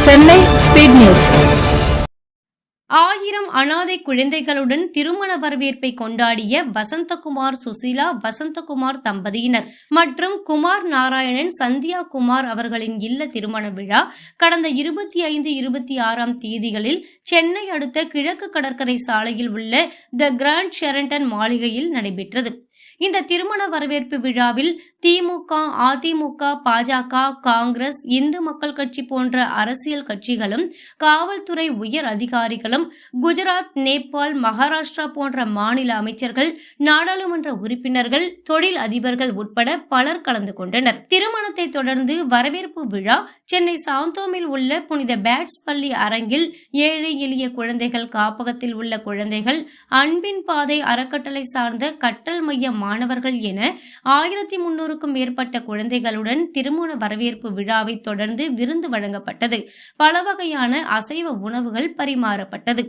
Chennai speed news ஆயிரம் அனாதை குழந்தைகளுடன் திருமண வரவேற்பை கொண்டாடிய வசந்தகுமார் சுசிலா வசந்தகுமார் தம்பதியினர் மற்றும் குமார் நாராயணன் சந்தியா குமார் அவர்களின் இல்ல திருமண விழா கடந்த இருபத்தி ஐந்து இருபத்தி ஆறாம் தேதிகளில் சென்னை அடுத்த கிழக்கு கடற்கரை சாலையில் உள்ள த கிராண்ட் ஷெரண்டன் மாளிகையில் நடைபெற்றது. இந்த திருமண வரவேற்பு விழாவில் திமுக அதிமுக பாஜக காங்கிரஸ் இந்து மக்கள் கட்சி போன்ற அரசியல் கட்சிகளும் காவல்துறை உயர் அதிகாரிகளும் குஜராத் நேபாள் மகாராஷ்டிரா போன்ற மாநில அமைச்சர்கள் நாடாளுமன்ற உறுப்பினர்கள் தொழில் அதிபர்கள் உட்பட பலர் கலந்து கொண்டனர். திருமணத்தை தொடர்ந்து வரவேற்பு விழா சென்னை சாந்தோமில் உள்ள புனித பேட்ஸ் பள்ளி அரங்கில் ஏழை எளிய குழந்தைகள் காப்பகத்தில் உள்ள குழந்தைகள் அன்பின் பாதை அறக்கட்டளை சார்ந்த கற்றல் மைய மாணவர்கள் என ஆயிரத்தி முன்னூறுக்கும் மேற்பட்ட குழந்தைகளுடன் திருமண வரவேற்பு விழாவை தொடர்ந்து விருந்து வழங்கப்பட்டது. பல வகையான அசைவ உணவுகள் பரிமாறப்பட்டது.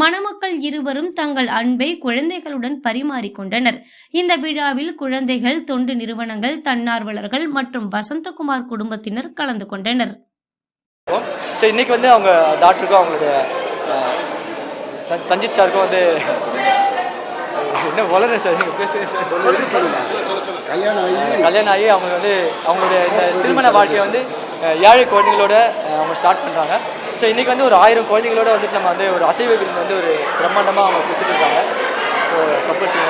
மணமக்கள் இருவரும் தங்கள் அன்பை குழந்தைகளுடன் பரிமாறிக்கொண்டனர் இந்த விழாவில் குழந்தைகள் தொண்டு நிறுவனங்கள் தன்னார்வலர்கள் மற்றும் வசந்தகுமார் குடும்பத்தினர் கலந்து கொண்டனர். ஸோ இன்றைக்கி வந்து அவங்க டாக்டருக்கும் அவங்களுடைய சஞ்சித் சாருக்கும் வந்து என்ன வளர சார்? நீங்கள் பேசுங்க சார் கல்யாணம் ஆகி கல்யாணம் ஆகி அவங்க வந்து அவங்களுடைய இந்த திருமண வாழ்க்கையை வந்து ஏழை குழந்தைங்களோட அவங்க ஸ்டார்ட் பண்ணுறாங்க ஸோ இன்றைக்கி வந்து ஒரு ஆயிரம் குழந்தைங்களோட வந்துட்டு நம்ம வந்து ஒரு அசைவ விருந்து வந்து ஒரு பிரம்மாண்டமாக அவங்க கொடுத்துட்டு இருக்காங்க. ஸோ கப்பல் சிங்க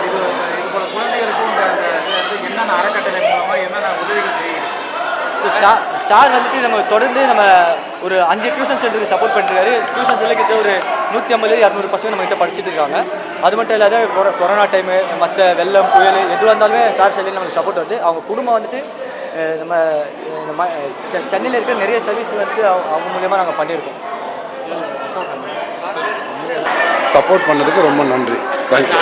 இது இது போல குழந்தைகளுக்கும் இந்த இந்த இது வந்து என்னென்ன அறக்கட்டளை மூலமாக என்னென்ன உதவிகள் செய்யுது? சார் சார் வந்துட்டு நம்ம தொடர்ந்து நம்ம ஒரு அஞ்சு டியூஷன் சென்டருக்கு சப்போர்ட் பண்ணிருக்காரு. டியூஷன் சென்டர் கிட்ட ஒரு நூற்றி ஐம்பது இரநூறு பசங்க நம்ம கிட்ட படிச்சுட்டு இருக்காங்க. அது மட்டும் இல்லாத கொர- கொரோனா டைமு மற்ற வெள்ளம் புயல் எதுவாக இருந்தாலுமே சார் சைட்லேருந்து நமக்கு சப்போர்ட் வருது. அவங்க குடும்பம் வந்துட்டு நம்ம அஹ், இந்த ம- செ- சென்னையில் இருக்கிற நிறைய சர்வீஸ் வந்துட்டு அவங்க அவங்க மூலியமாக நாங்கள் பண்ணியிருக்கோம் சப்போர்ட் பண்ணதுக்கு ரொம்ப நன்றி. தேங்க்யூ